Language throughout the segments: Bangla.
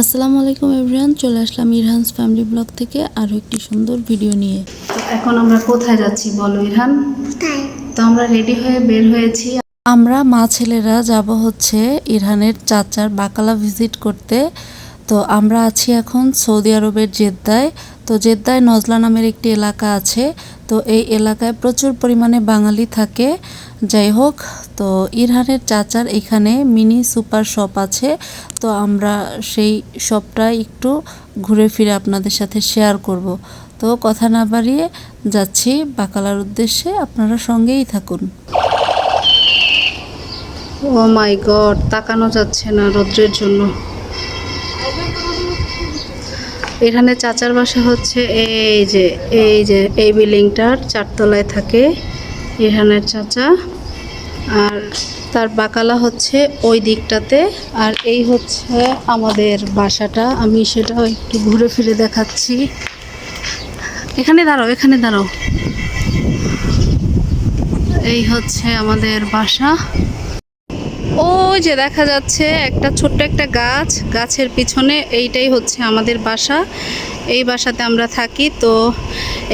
আসসালামু আলাইকুম এভরিয়ান চলে আসলাম ইরহানস ফ্যামিলি ব্লগ থেকে আরও একটি সুন্দর ভিডিও নিয়ে। তো এখন আমরা কোথায় যাচ্ছি বলো ইরহান? তো আমরা রেডি হয়ে বের হয়েছি। আমরা মা ছেলেরা যাব হচ্ছে ইরহানের চাচার বাকালা ভিজিট করতে। তো আমরা আছি এখন সৌদি আরবের জেদ্দায়। তো জেদ্দায় নজলা নামের একটি এলাকা আছে। তো এই এলাকায় প্রচুর পরিমাণে বাঙালি থাকে। যাই হোক, তো ইরহানের চাচার এখানে মিনি সুপার শপ আছে। তো আমরা সেই শপটা একটু ঘুরে ফিরে আপনাদের সাথে শেয়ার করব। তো কথা না বাড়িয়ে যাচ্ছি বাকালার উদ্দেশ্যে। আপনারা সঙ্গেই থাকুন। ও মাই গড তাকানো যাচ্ছে না রৌদ্রের জন্য। এখানে চাচার বাসা হচ্ছে এই যে এই যে, এই বিল্ডিংটার চারতলায় থাকে ইরহানের চাচা। আর তার বাকালা হচ্ছে ওই দিকটাতে। আর এই হচ্ছে আমাদের বাসাটা। আমি সেটাও একটু ঘুরে ফিরে দেখাচ্ছি। এখানে দাঁড়াও এখানে দাঁড়াও। এই হচ্ছে আমাদের বাসা। ওই যে দেখা যাচ্ছে একটা ছোট্ট একটা গাছ, গাছের পিছনে এইটাই হচ্ছে আমাদের বাসা। এই বাসাতে আমরা থাকি, তো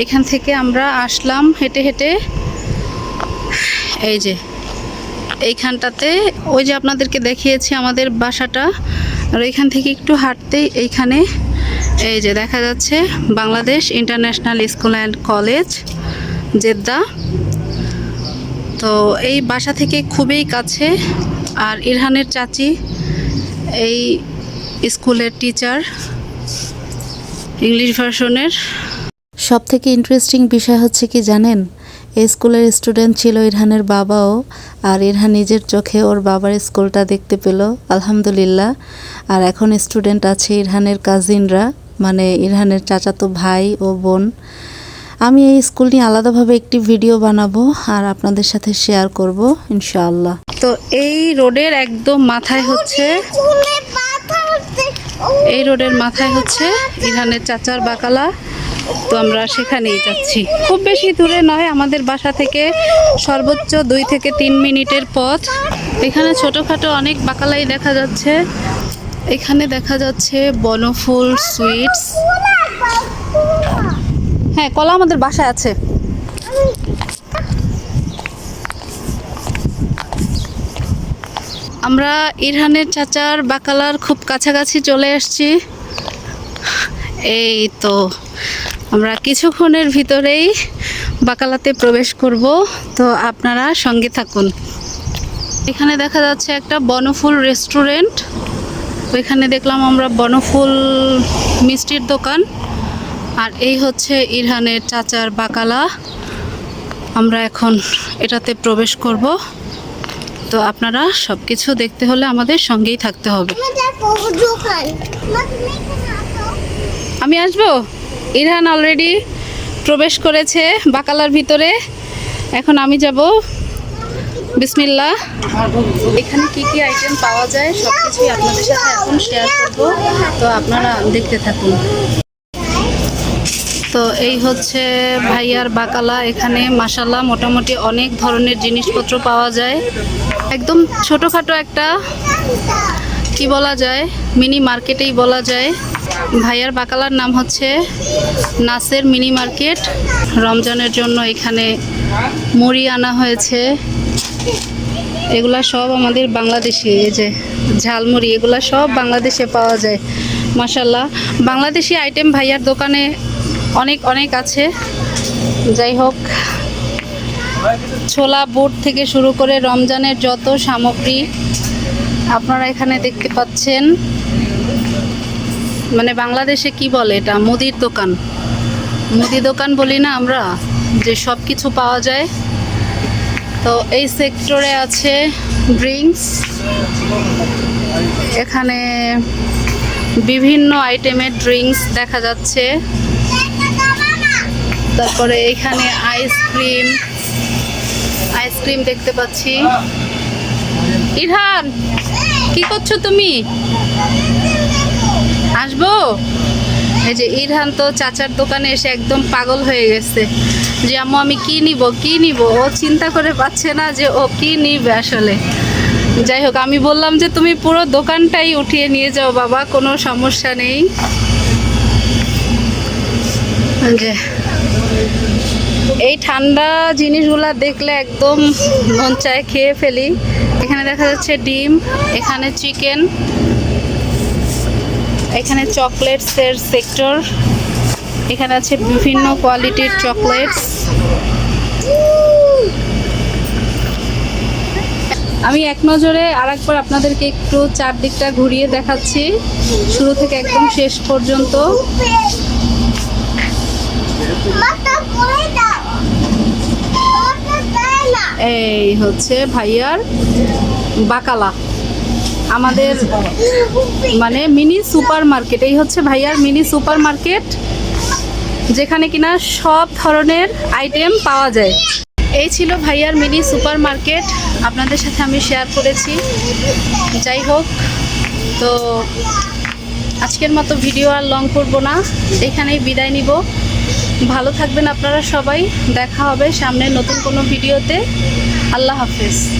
এখান থেকে আমরা আসলাম হেঁটে হেঁটে। এই যে, এইখানটাতে ওই যে আপনাদেরকে দেখিয়েছি আমাদের বাসাটা। আর এইখান থেকে একটু হাঁটতেই এইখানে এই যে দেখা যাচ্ছে Bangladesh international school and college, Jeddah. তো এই বাসা থেকে খুবই কাছে আর ইরহানের চাচি, এই স্কুলের টিচার, ইংলিশ ভার্সনের। সব থেকে ইন্টারেস্টিং বিষয় হচ্ছে কি জানেন? এই স্কুলের স্টুডেন্ট ছিল ইরহানের বাবাও, আর ইরহান নিজের চোখে ওর বাবার স্কুলটা দেখতে পেল, আলহামদুলিল্লাহ। আর এখন স্টুডেন্ট আছে ইরহানের কাজিনরা মানে ইরহানের চাচাতো ভাই ও বোন। আমি এই স্কুল নিয়ে আলাদাভাবে একটি ভিডিও বানাবো আর আপনাদের সাথে শেয়ার করব, ইনশাআল্লাহ। তো এই রোডের একদম মাথায় হচ্ছে এই রোডের মাথায় হচ্ছে ইরহানের চাচার বাকালা। তো আমরা সেখানেই যাচ্ছি। খুব বেশি দূরে নয়, আমাদের বাসা থেকে সর্বোচ্চ দুই থেকে তিন মিনিটের পথ। এখানে ছোটোখাটো অনেক বাকালাই দেখা যাচ্ছে। এখানে দেখা যাচ্ছে বনফুল সুইটস। হ্যাঁ কলা আমাদের বাসায় আছে। আমরা ইরহানের চাচার বাকালার খুব কাছাকাছি চলে এসেছি। এই তো, আমরা কিছুক্ষণের ভিতরেই বাকালাতে প্রবেশ করব। তো আপনারা সঙ্গে থাকুন। এখানে দেখা যাচ্ছে একটা বনফুল রেস্টুরেন্ট। ওইখানে দেখলাম আমরা বনফুল মিষ্টির দোকান। আর এই হচ্ছে ইরহানের চাচার বাকালা। আমরা এখন এটাতে প্রবেশ করব। তো আপনারা সব কিছু দেখতে হলে আমাদের সঙ্গেই থাকতে হবে। আমি আসব? ইরহান অলরেডি প্রবেশ করেছে বাকালার ভিতরে। এখন আমি যাব। বিসমিল্লা এখানে কি কি আইটেম পাওয়া যায় সব কিছুই আপনাদের সাথে এখন শেয়ার করব। তো আপনারা দেখতে থাকুন। তো এই হচ্ছে ভাইয়ার বাকালা। এখানে মাসাল্লাহ মোটামুটি অনেক ধরনের জিনিসপত্র পাওয়া যায়। একদম ছোটোখাটো একটা, কি বলা যায়, মিনি মার্কেটেই বলা যায়। ভাইয়ার বাকালার নাম হচ্ছে নাসের মিনি মার্কেট। রমজানের জন্য এখানে মুড়ি আনা হয়েছে। এগুলা সব আমাদের বাংলাদেশি, এই যে ঝালমুড়ি, এগুলা সব বাংলাদেশে পাওয়া যায় মাসাল্লাহ বাংলাদেশি আইটেম ভাইয়ার দোকানে অনেক অনেক আছে। যাই হোক, ছোলা বুট থেকে শুরু করে রমজানের যত সামগ্রী আপনারা এখানে দেখতে পাচ্ছেন। মানে বাংলাদেশে কি বলে এটা? মুদির দোকান। মুদি দোকান বলি না আমরা, যে সব কিছু পাওয়া যায়। তো এই সেক্টরে আছে ড্রিঙ্কস। এখানে বিভিন্ন আইটেমের ড্রিঙ্কস দেখা যাচ্ছে। তারপরে এখানে আইসক্রিম আইসক্রিম দেখতে পাচ্ছি। ইরহান কি করছ তুমি? আসব? এই যে ইরহান তো চাচার দোকানে এসে একদম পাগল হয়ে গেছে। যে আম্মু, আমি কি নিব কি নিব? ও চিন্তা করে পাচ্ছে না যে ও কি নিবে আসলে। যাই হোক, আমি বললাম যে তুমি পুরো দোকানটাই উঠিয়ে নিয়ে যাও বাবা, কোনো সমস্যা নেই। যে এই ঠান্ডা জিনিসগুলা দেখলে একদম মন চায় খেয়ে ফেলি। এখানে দেখা যাচ্ছে ডিম, এখানে চিকেন, এখানে চকলেটসের সেক্টর, এখানে আছে বিভিন্ন কোয়ালিটির চকলেটস। আমি এক নজরে আর একবার আপনাদেরকে একটু চারদিকটা ঘুরিয়ে দেখাচ্ছি। শুরু থেকে একদম শেষ পর্যন্ত। এই হচ্ছে ভাইয়ার বাকালা। আমাদের মানে মিনি সুপার মার্কেট এই হচ্ছে ভাইয়ার মিনি সুপার মার্কেট যেখানে কিনা সব ধরনের আইটেম পাওয়া যায়। এই ছিল ভাইয়ার মিনি সুপার মার্কেট আপনাদের সাথে আমি শেয়ার করেছি। যাই হোক, তো আজকের মতো ভিডিও আর লং করব না, এখানেই বিদায় নিব। ভালো থাকবেন আপনারা সবাই। দেখা হবে সামনে নতুন কোনো ভিডিওতে। আল্লাহ হাফেজ।